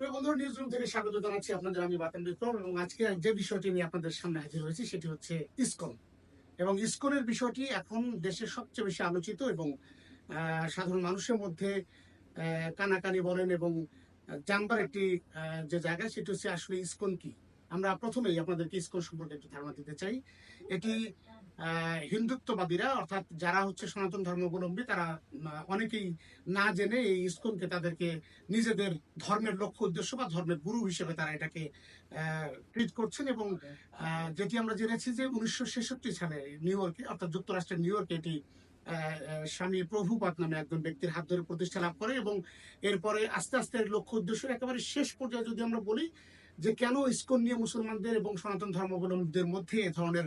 হাজির হয়েছি সেটি হচ্ছে ইসকন। এবং ইসকনের বিষয়টি এখন দেশের সবচেয়ে বেশি আলোচিত এবং সাধারণ মানুষের মধ্যে কানাকানি বলেন এবং জানবার একটি যে জায়গা, সেটি হচ্ছে আসলে ইস্কন কি? আমরা প্রথমেই আপনাদেরকে ইসকন সম্পর্কে একটু ধারণা দিতে চাই। এটি হিন্দুত্ববাদীরা, অর্থাৎ যারা হচ্ছে সনাতন ধর্মাবলম্বী, তারা অনেকেই না জেনে এই ইসকনকে তাদেরকে নিজেদের ধর্মের লক্ষ্য উদ্দেশ্য বা ধর্মের গুরু হিসেবে তারা এটাকে ট্রিট করছেন এবং যেটি আমরা জেনেছি যে উনিশশো ছেষট্টি সালে নিউ ইয়র্কে, অর্থাৎ যুক্তরাষ্ট্রের নিউ ইয়র্কে এটি স্বামী প্রভুপাত নামে একজন ব্যক্তির হাত ধরে প্রতিষ্ঠা লাভ করে এবং এরপরে আস্তে আস্তে লক্ষ্য উদ্দেশ্য একেবারে শেষ পর্যায়ে যদি আমরা বলি যে কেন ইস্কন নিয়ে মুসলমানদের এবং সনাতন ধর্মাবলম্বীদের মধ্যে এ ধরনের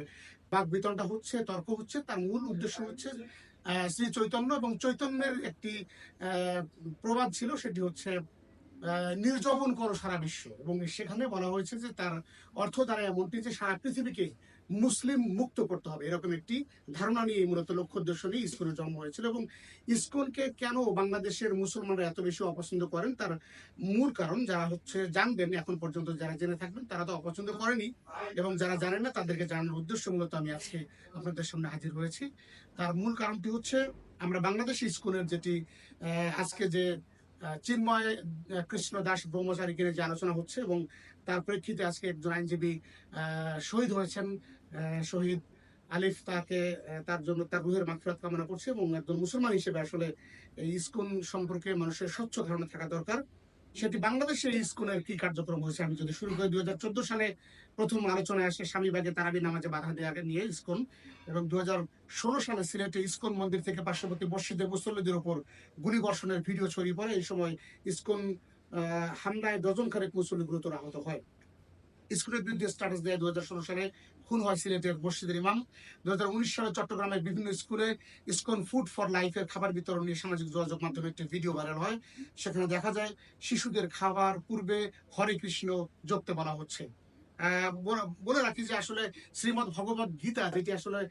বাক বিতরণটা হচ্ছে, তর্ক হচ্ছে, তার মূল উদ্দেশ্য হচ্ছে শ্রী চৈতন্য এবং চৈতন্যের একটি প্রবাদ ছিল, সেটি হচ্ছে নির্যাপন করো সারা বিশ্ব। এবং সেখানে বলা হয়েছে যে তার অর্থ দ্বারা এমনটি যে সারা পৃথিবীকে মুসলিম মুক্ত করতে হবে। এরকম একটি ধারণা নিয়ে মূলত লক্ষ্য উদ্দেশ্য নিয়ে ইসকনের জন্ম হয়েছিল এবং ইসকনকে কেন বাংলাদেশের মুসলমানরা এত বেশি অপছন্দ করেন তার মূল কারণ যারা হচ্ছে জানবেন, এখন পর্যন্ত যারা জেনে থাকবেন তারা তো অপছন্দ করেনি এবং যারা জানেন না তাদেরকে জানানোর উদ্দেশ্য মূলত আমি আজকে আপনাদের সামনে হাজির হয়েছি। তার মূল কারণটি হচ্ছে আমরা বাংলাদেশ স্কুলের যেটি আজকে যে চিন্ময় কৃষ্ণ দাস ব্রহ্মচারীকে নিয়ে যে আলোচনা হচ্ছে এবং তার প্রেক্ষিতে আজকে একজন আইনজীবী শহীদ হয়েছেন শহীদ আলিফ তাকে তার জন্য তার রুহের মাফিরাত কামনা করছে এবং একজন মুসলমান হিসেবে আসলে এই ইস্কন সম্পর্কে মানুষের স্বচ্ছ ধারণা থাকা দরকার। সেটি বাংলাদেশের স্কুলের কি কার্যক্রম হয়েছে? আমি যদি শুরু করি, দুই হাজার চোদ্দ সালে প্রথম আলোচনায় আসে স্বামীবাগে তারাবি নামাজে বাধা দেওয়াকে নিয়ে ইস্কন এবং দু ষোলো সালে সিলেটে ইস্কন মন্দির থেকে পার্শ্ববর্তী মসজিদের মুসল্লিদের ওপর গুলি বর্ষণের ভিডিও ছড়িয়ে পড়ে। এই সময় ইস্কন হামলায় ডজন খানেক মুসল্লি গুরুতর আহত হয়। স্কুলের বিরুদ্ধে স্ট্যাটাস দেয় দু হাজার ষোলো সালে খুন হয় সিলেটের মসজিদের ইমাম। দু হাজার উনিশ সালে চট্টগ্রামের বিভিন্ন স্কুলে ইসকন ফুড ফর লাইফের খাবার বিতরণ নিয়ে সামাজিক যোগাযোগ মাধ্যমে একটি ভিডিও ভাইরাল হয়। সেখানে দেখা যায়, শিশুদের খাবার পূর্বে হরে কৃষ্ণ যোগতে বলা হচ্ছে। বলে- রাখি যে আসলে শ্রীমদ ভগবত গীতা, যেটি আসলে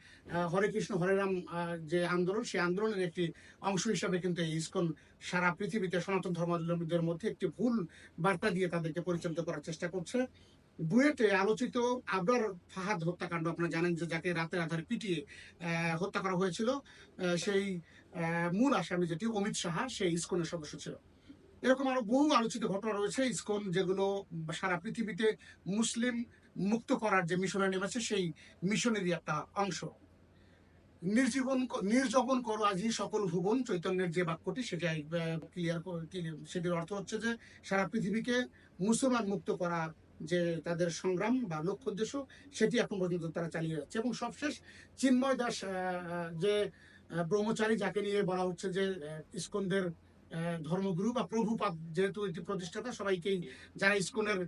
হরে কৃষ্ণ, হরে রাম যে আন্দোলন, সেই আন্দোলনের একটি অংশ হিসাবে কিন্তু এই ইসকন সারা পৃথিবীতে সনাতন ধর্মাবলম্বীদের মধ্যে একটি ভুল বার্তা দিয়ে তাদেরকে পরিচালিত করার চেষ্টা করছে। বুয়েটে আলোচিত আবরার ফাহাদ হত্যাকাণ্ড, আপনারা জানেন যে যাকে রাতের আধারে পিটিয়ে হত্যা করা হয়েছিল সেই মূল আসামি যেটি অমিত সাহা, সেই ইসকনের সদস্য ছিল। এরকম আরও বহু আলোচিত ঘটনা রয়েছে ইসকন, যেগুলো সারা পৃথিবীতে মুসলিম মুক্ত করার যে মিশনে নেমেছে, সেই মিশনেরই একটা অংশ। নির্জীবন ক- করো আজি সকল ভুবন, চৈতন্যের যে বাক্যটি সেটাই ক্লিয়ার সেটির অর্থ হচ্ছে যে সারা পৃথিবীকে মুসলমান মুক্ত করা যে তাদের সংগ্রাম বা লক্ষ্য উদ্দেশ্য, সেটি এখন পর্যন্ত তারা চালিয়ে যাচ্ছে। এবং সবশেষ চিন্ময় দাস যে ব্রহ্মচারী যাকে নিয়ে বলা হচ্ছে যে ইস্কনদের ধর্মগুরু বা প্রভুপাত যেহেতু এটি প্রতিষ্ঠাতা, সবাইকেই যারা ইস্কনের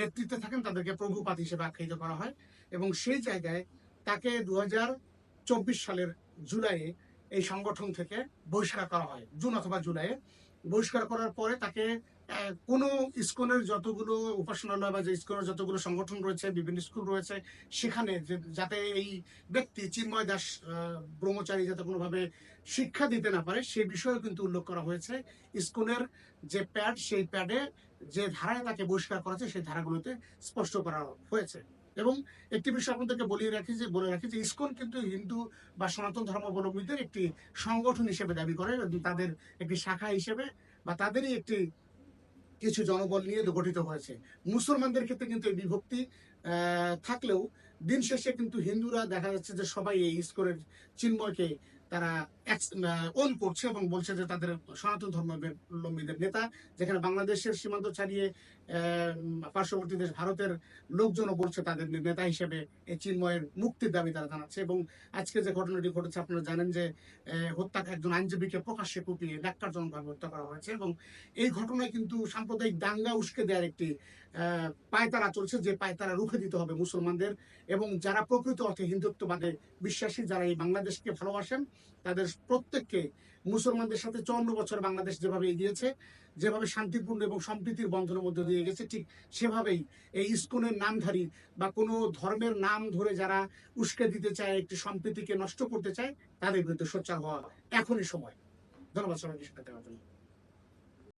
নেতৃত্বে থাকেন তাদেরকে প্রভুপাত হিসেবে আখ্যায়িত করা হয়। এবং সেই জায়গায় তাকে দু চব্বিশ সালের জুলাইয়ে এই সংগঠন থেকে বহিষ্কার করা হয়, জুন অথবা জুলাইয়ে। বহিষ্কার করার পরে তাকে কোনো ইস্কনের যতগুলো উপাসনালয় বা যে ইস্কনের যতগুলো সংগঠন রয়েছে, বিভিন্ন স্কুল রয়েছে, সেখানে যাতে এই ব্যক্তি চিন্ময় দাস ব্রহ্মচারী যাতে কোনোভাবে শিক্ষা দিতে না পারে সেই বিষয়ে কিন্তু উল্লেখ করা হয়েছে। ইস্কনের যে প্যাড, সেই প্যাডে যে ধারায় তাকে বহিষ্কার করা হয়েছে, সেই ধারাগুলোতে স্পষ্ট করা হয়েছে। এবং একটি বিষয় আপনাদেরকে বলিয়ে রাখি যে, বলে রাখি যে, ইসকন কিন্তু হিন্দু বা সনাতন ধর্মাবলম্বীদের একটি সংগঠন হিসেবে দাবি করে তাদের একটি শাখা হিসেবে বা তাদেরই একটি কিছু জনবল নিয়ে গঠিত হয়েছে। মুসলমানদের ক্ষেত্রে কিন্তু এই বিভক্তি থাকলেও দিন শেষে কিন্তু হিন্দুরা দেখা যাচ্ছে যে সবাই এই ইস্কনের চিন্ময়কে তারা ওন করছে এবং বলছে যে তাদের সনাতন ধর্মাবলম্বীদের নেতা, যেখানে বাংলাদেশের সীমান্ত ছাড়িয়ে পার্শ্ববর্তী দেশ ভারতের লোকজনও বলছে তাদের নেতা হিসেবে চিন্ময়ের মুক্তির দাবি তারা জানাচ্ছে এবং আজকে যে ঘটনাটি ঘটেছে আপনারা জানেন যে হত্যা একজন আইনজীবীকে প্রকাশ্যে কুপিয়ে ডাক্তারজনকভাবে হত্যা করা হয়েছে এবং এই ঘটনায় কিন্তু সাম্প্রদায়িক দাঙ্গা উস্কে দেওয়ার একটি পায়তারা চলছে যে পায়তারা রুখে দিতে হবে মুসলমানদের এবং যারা প্রকৃত অর্থে হিন্দুত্ববাদে বিশ্বাসী, যারা এই বাংলাদেশকে ভালোবাসেন, তাদের প্রত্যেককে মুসলমানদের সাথে চন্ন বছর বাংলাদেশ যেভাবে এগিয়েছে, যেভাবে শান্তিপূর্ণ এবং সম্প্রীতির বন্ধনের মধ্যে দিয়ে গেছে ঠিক সেভাবেই এই ইস্কনের নামধারী বা কোনো ধর্মের নাম ধরে যারা উস্কে দিতে চায়, একটি সম্প্রীতিকে নষ্ট করতে চায়, তাদের বিরুদ্ধে সোচ্চার হওয়া এখনই সময়। ধন্যবাদ সবাইকে, সাথে দেওয়ার জন্য।